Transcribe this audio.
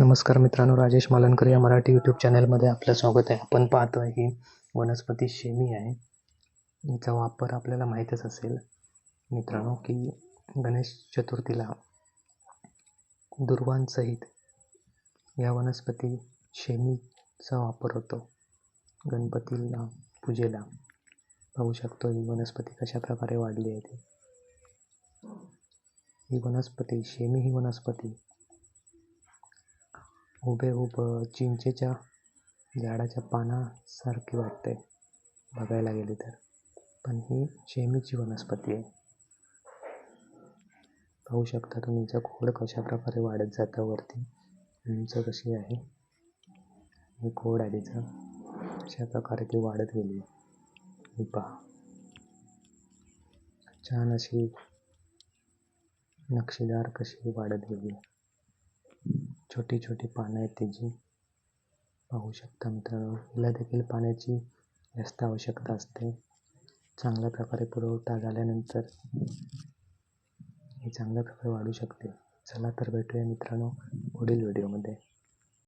नमस्कार मित्रांनो राजेश मालनकर या मराठी यूट्यूब चॅनलमध्ये आपलं स्वागत आहे. आपण पाहतो आहे ही वनस्पती शेमी आहे. हिचा वापर आपल्याला माहीतच असेल मित्रांनो की गणेश चतुर्थीला दुर्वांसहित या वनस्पती शेमीचा वापर होतो. गणपतीला पूजेला. पाहू शकतो ही वनस्पती कशा प्रकारे वाढली आहे ती. ही वनस्पती शेमी ही वनस्पती हुबेहूब चिंचेच्या झाडाच्या पानासारखी वाटते. बघायला गेली तर. पण ही शेमीची वनस्पती आहे. पाहू शकता तुम्ही हिचं खोड कशा प्रकारे वाढत जातं वरती. उंच कशी आहे? ही खोड आहे तिचं अशा प्रकारे ती वाढत गेली ही पहा. छान अशी नक्षीदार कशी वाढत गेली छोटी छोटी पानं आहेत त्याची. पाहू शकता मित्रांनो हिला देखील पाण्याची जास्त आवश्यकता असते. चांगल्या प्रकारे पुरवठा झाल्यानंतर हे चांगल्या प्रकारे वाढू शकते. चला तर भेटूया मित्रांनो पुढील व्हिडिओमध्ये.